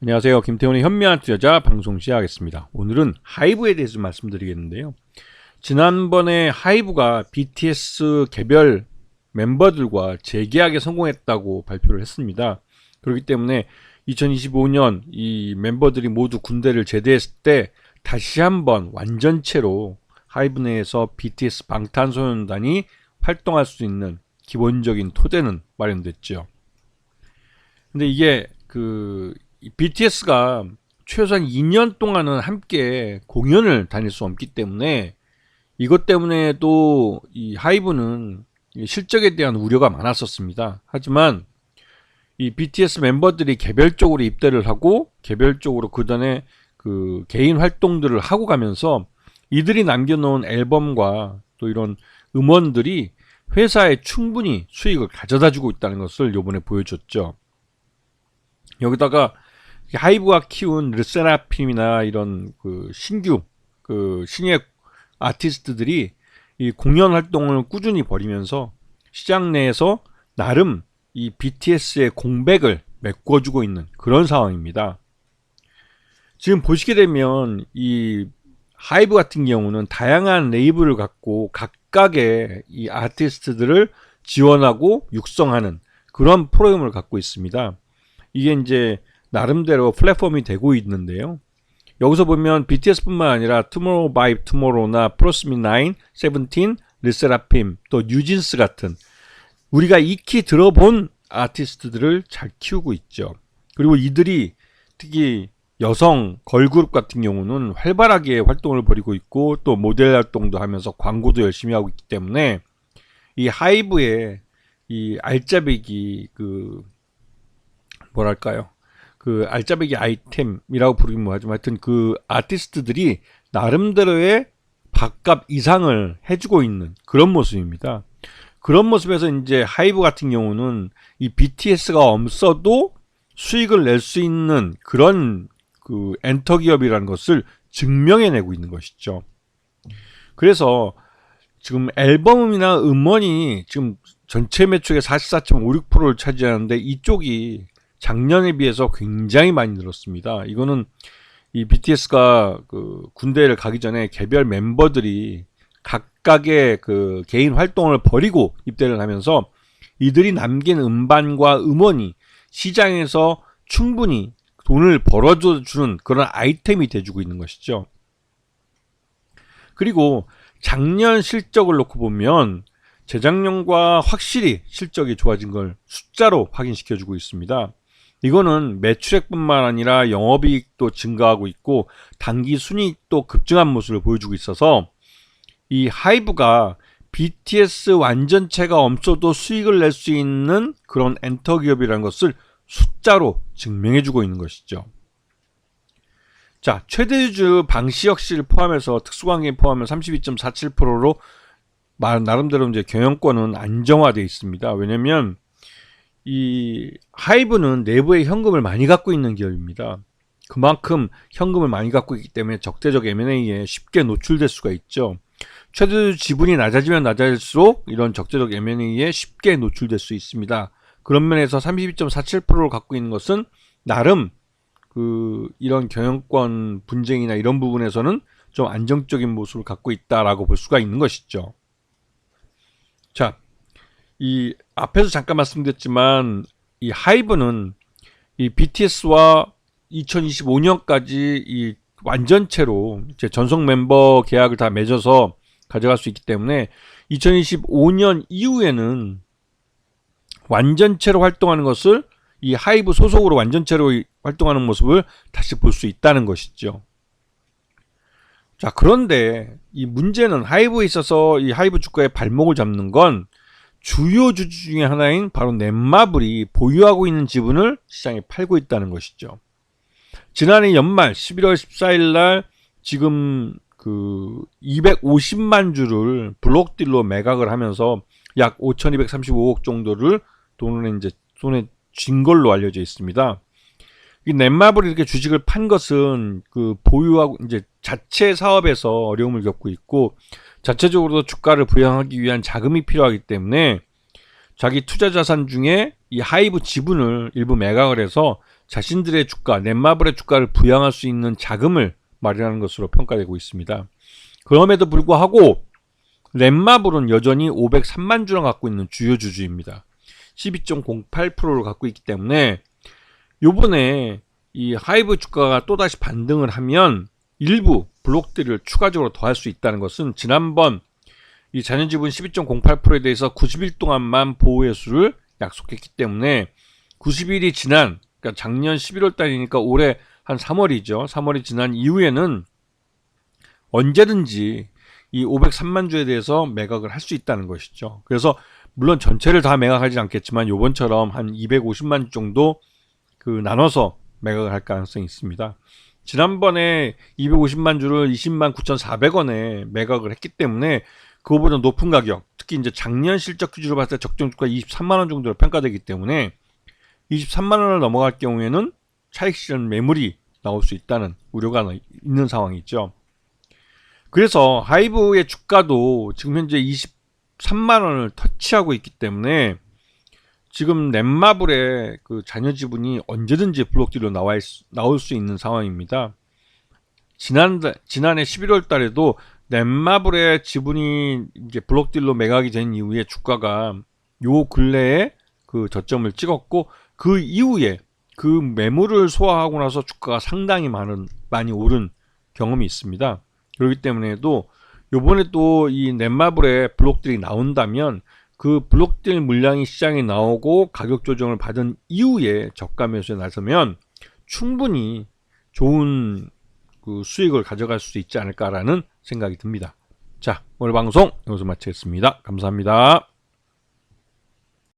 안녕하세요. 김태훈의 현미한 투자자 방송 시작하겠습니다. 오늘은 하이브에 대해서 말씀드리겠는데요. 지난번에 하이브가 BTS 개별 멤버들과 재계약에 성공했다고 발표를 했습니다. 그렇기 때문에 2025년 이 멤버들이 모두 군대를 제대했을 때 다시 한번 완전체로 하이브 내에서 BTS 방탄소년단이 활동할 수 있는 기본적인 토대는 마련됐죠. 근데 이게 그 BTS가 최소한 2년 동안은 함께 공연을 다닐 수 없기 때문에 이것 때문에도 이 하이브는 실적에 대한 우려가 많았었습니다. 하지만 이 BTS 멤버들이 개별적으로 입대를 하고 개별적으로 그 전에 그 개인 활동들을 하고 가면서 이들이 남겨놓은 앨범과 또 이런 음원들이 회사에 충분히 수익을 가져다 주고 있다는 것을 요번에 보여줬죠. 여기다가 하이브가 키운 르세라핌이나 이런 그 신규 그 신예 아티스트들이 이 공연 활동을 꾸준히 벌이면서 시장 내에서 나름 이 BTS의 공백을 메꿔주고 있는 그런 상황입니다. 지금 보시게 되면 이 하이브 같은 경우는 다양한 레이블을 갖고 각각의 이 아티스트들을 지원하고 육성하는 그런 프로그램을 갖고 있습니다. 이게 이제 나름대로 플랫폼이 되고 있는데요. 여기서 보면 BTS뿐만 아니라 Tomorrow by Tomorrow나 프로스미 9, 세븐틴, 르세라핌, 또 뉴진스 같은 우리가 익히 들어본 아티스트들을 잘 키우고 있죠. 그리고 이들이 특히 여성 걸그룹 같은 경우는 활발하게 활동을 벌이고 있고 또 모델 활동도 하면서 광고도 열심히 하고 있기 때문에 이 하이브의 이 알짜배기 그 뭐랄까요 그 알짜배기 아이템이라고 부르긴 뭐하지만 하여튼 그 아티스트들이 나름대로의 밥값 이상을 해주고 있는 그런 모습입니다. 그런 모습에서 이제 하이브 같은 경우는 이 BTS가 없어도 수익을 낼 수 있는 그런 그 엔터 기업이라는 것을 증명해내고 있는 것이죠. 그래서 지금 앨범이나 음원이 지금 전체 매출의 44.56%를 차지하는데 이쪽이 작년에 비해서 굉장히 많이 늘었습니다. 이거는 이 BTS가 그 군대를 가기 전에 개별 멤버들이 각각의 그 개인 활동을 벌이고 입대를 하면서 이들이 남긴 음반과 음원이 시장에서 충분히 돈을 벌어줘 주는 그런 아이템이 돼주고 있는 것이죠. 그리고 작년 실적을 놓고 보면 재작년과 확실히 실적이 좋아진 걸 숫자로 확인시켜주고 있습니다. 이거는 매출액뿐만 아니라 영업이익도 증가하고 있고 단기 순이익도 급증한 모습을 보여주고 있어서 이 하이브가 BTS 완전체가 없어도 수익을 낼 수 있는 그런 엔터 기업이라는 것을 숫자로 증명해주고 있는 것이죠. 자, 최대주 방시혁 씨를 포함해서 특수관계 포함해 32.47%로 나름대로 이제 경영권은 안정화되어 있습니다. 왜냐면 이 하이브는 내부에 현금을 많이 갖고 있는 기업입니다. 그만큼 현금을 많이 갖고 있기 때문에 적대적 M&A에 쉽게 노출될 수가 있죠. 최대 지분이 낮아지면 낮아질수록 이런 적대적 M&A에 쉽게 노출될 수 있습니다. 그런 면에서 32.47%를 갖고 있는 것은 나름 그 이런 경영권 분쟁이나 이런 부분에서는 좀 안정적인 모습을 갖고 있다라고 볼 수가 있는 것이죠. 자, 이 앞에서 잠깐 말씀드렸지만 이 하이브는 이 BTS와 2025년까지 이 완전체로 이제 전속 멤버 계약을 다 맺어서 가져갈 수 있기 때문에 2025년 이후에는 완전체로 활동하는 것을 이 하이브 소속으로 완전체로 활동하는 모습을 다시 볼 수 있다는 것이죠. 자, 그런데 이 문제는 하이브에 있어서 이 하이브 주가의 발목을 잡는 건 주요 주주 중에 하나인 바로 넷마블이 보유하고 있는 지분을 시장에 팔고 있다는 것이죠. 지난해 연말 11월 14일 날 지금 그 250만 주를 블록딜로 매각을 하면서 약 5,235억 정도를 돈을 이제 손에 쥔 걸로 알려져 있습니다. 이 넷마블이 이렇게 주식을 판 것은 그 보유하고 이제 자체 사업에서 어려움을 겪고 있고 자체적으로도 주가를 부양하기 위한 자금이 필요하기 때문에 자기 투자 자산 중에 이 하이브 지분을 일부 매각을 해서 자신들의 주가, 넷마블의 주가를 부양할 수 있는 자금을 마련하는 것으로 평가되고 있습니다. 그럼에도 불구하고 넷마블은 여전히 503만 주를 갖고 있는 주요 주주입니다. 12.08%를 갖고 있기 때문에 요번에 이 하이브 주가가 또다시 반등을 하면 일부 블록들을 추가적으로 더할 수 있다는 것은 지난번 이 자연지분 12.08%에 대해서 90일 동안만 보호해수를 약속했기 때문에 90일이 지난 그러니까 작년 11월 달이니까 올해 한 3월이죠. 3월이 지난 이후에는 언제든지 이 503만 주에 대해서 매각을 할 수 있다는 것이죠. 그래서 물론 전체를 다 매각하지 않겠지만 요번처럼 한 250만 주 정도 그 나눠서 매각을 할 가능성이 있습니다. 지난번에 250만 주를 20만 9,400원에 매각을 했기 때문에 그거보다 높은 가격, 특히 이제 작년 실적 기준으로 봤을 때 적정 주가 23만 원 정도로 평가되기 때문에 23만 원을 넘어갈 경우에는 차익 실현 매물이 나올 수 있다는 우려가 있는 상황이죠. 그래서 하이브의 주가도 지금 현재 23만 원을 터치하고 있기 때문에 지금 넷마블의 그 자녀 지분이 언제든지 블록딜로 나와 있, 나올 수 있는 상황입니다. 지난 지난해 11월 달에도 넷마블의 지분이 이제 블록딜로 매각이 된 이후에 주가가 요 근래에 그 저점을 찍었고 그 이후에 그 매물을 소화하고 나서 주가가 상당히 많은 많이 오른 경험이 있습니다. 그렇기 때문에도 요번에 또 이 넷마블의 블록들이 나온다면 그 블록들 물량이 시장에 나오고 가격 조정을 받은 이후에 저가 매수에 나서면 충분히 좋은 그 수익을 가져갈 수 있지 않을까라는 생각이 듭니다. 자, 오늘 방송 여기서 마치겠습니다. 감사합니다.